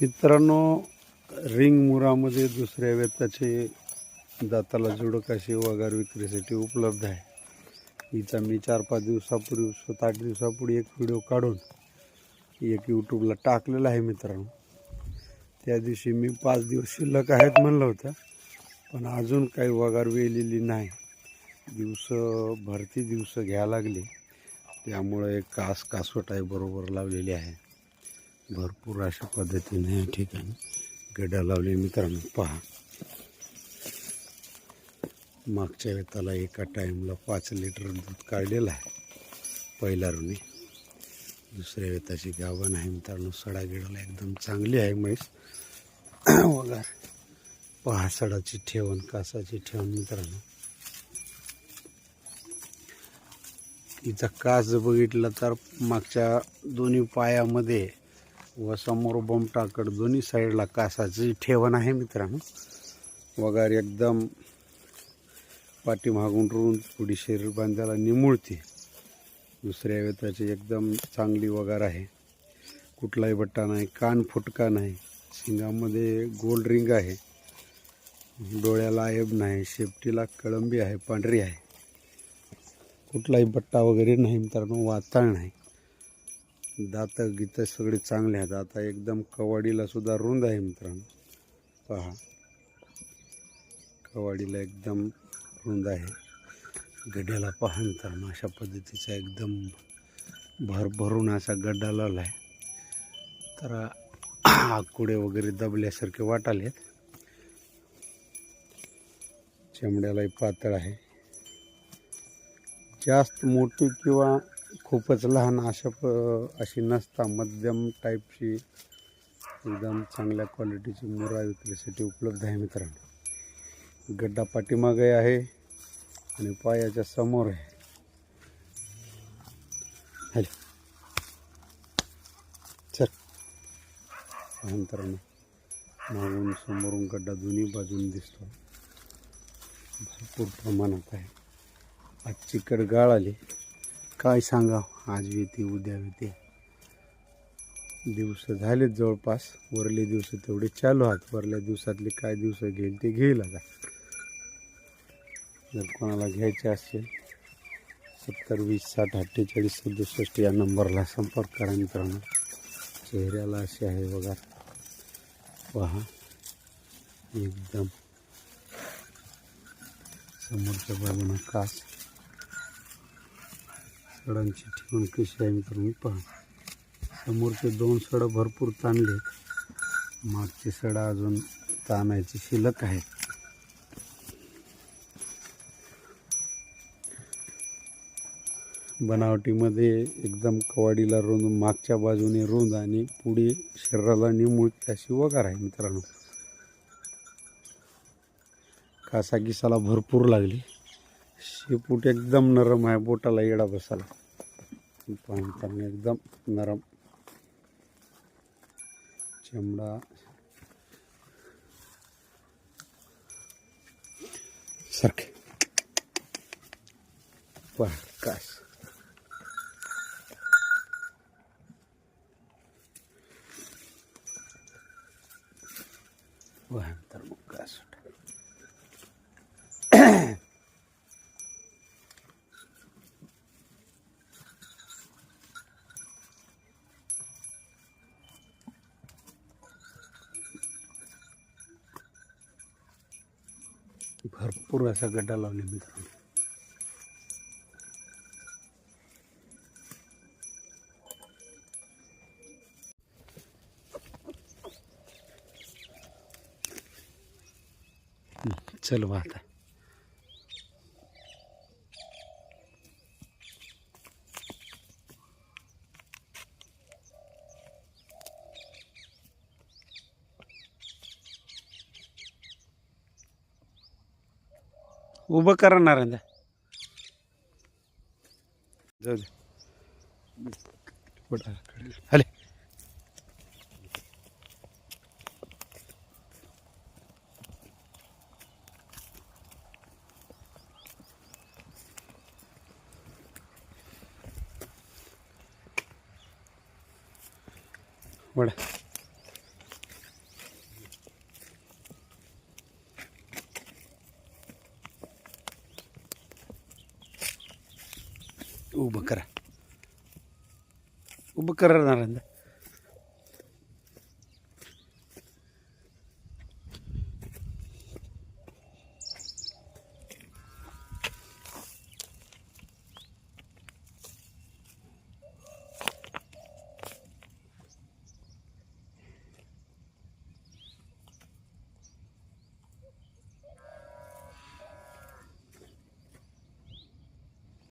मित्रांनो रिंग मुरामध्ये दुसऱ्या वेताचे दाताला जोडक असे वगार विक्रीसाठी उपलब्ध आहे. हिचा मी चार पाच दिवसापूर्वी सात आठ दिवसापूर्वी एक व्हिडिओ काढून एक यूट्यूबला टाकलेला आहे मित्रांनो. त्या दिवशी मी पाच दिवस शिल्लक आहेत म्हणलं होतं पण अजून काही वगार वेलेली नाही. दिवस भरती दिवस घ्यायला लागले. त्यामुळे एक कास कासवट आहे बरोबर लावलेली आहे. भरपूर अशा पद्धतीने या ठिकाणी गड्या लावले. मित्रांनो पहा. मागच्या वेताला एका टाईमला पाच लिटर दूध काढलेलं आहे. पहिला ऋणी. दुसऱ्या वेताची गावं नाही. मित्रांनो सडा गिडाला एकदम चांगली आहे म्हैस. वगैरे पहा सडाची ठेवण कासाची ठेवण मित्रांनो. तिचा कास जर बघितला तर मागच्या दोन्ही पायामध्ये व समोर बोमटाकड दोन्ही साईडला कासाची ठेवण आहे मित्रांनो. वगार एकदम पाठीमागून रुंद पुढे शरीर बांधायला निमुळते. दुसऱ्या वेताची एकदम चांगली वगार आहे. कुठलाही बट्टा नाही कान फुटका नाही. शिंगामध्ये गोल रिंग आहे. डोळ्याला आयब नाही शेपटीला कळंबी आहे पांढरी आहे. कुठलाही बट्टा वगैरे नाही मित्रांनो वाताळ नाही. दात गीत सगळे चांगले आहेत. आता एकदम कवाडीला सुद्धा रुंद आहे मित्रांनो. पहा. कवाडीला एकदम रुंद आहे. गड्ड्याला पहा मित्रांनो अशा पद्धतीचा एकदम भरभरून असा गड्डा लावला आहे. तर आकुडे वगैरे दबल्यासारखे वाटाले चमड्यालाही पातळ आहे. जास्त मोठी किंवा खूपच लहान अशा प अशी नसता मध्यम टाईपची एकदम चांगल्या क्वालिटीची मुरा विक्रीसाठी उपलब्ध आहे मित्रांनो. गड्डा पाठीमागे आहे आणि पायाच्या समोर आहे. हॅलो. चल. पहा मागून समोरून गड्डा दोन्ही बाजून दिसतो. भरपूर प्रमाणात आहे. आज चिकट गाळ आली. काय सांगा आज येते उद्या येते दिवस झालेत जवळपास. वरले दिवस तेवढे चालू आहेत. वरल्या दिवसातले काय दिवस घेईल ते घेईल आता. जर कोणाला घ्यायचे असेल सत्तर वीस साठ अठ्ठेचाळीस सदुसष्ट या नंबरला संपर्क करा मित्रांनो. चेहऱ्याला असे आहे बघा. पहा. एकदम समोरच्या बाजूनं कास. सडांची ठेवून कशी आहे मित्रांनो पहा. समोरचे दोन सडं भरपूर ताणले मागची मागचे सडा अजून ताणायची शिल्लक आहे. बनावटीमध्ये एकदम कवाडीला रुंद मागच्या बाजूने रुंद आणि पुढे शरीराला निमुळती अशी वगार आहे मित्रांनो. कासा किसाला भरपूर लागली. शेपूट एकदम नरम आहे बोटाला येडा बसाला पाहताना एकदम नरम. चमडा सारखे. पहा कास वाहन तर मग कास भरपूर असा गड्डा लावले मित्रांनो. हं, आता. उभं करा नारायण जाऊ दे पुढं कडे. हले वडा उभं करा. उभं करा नारायण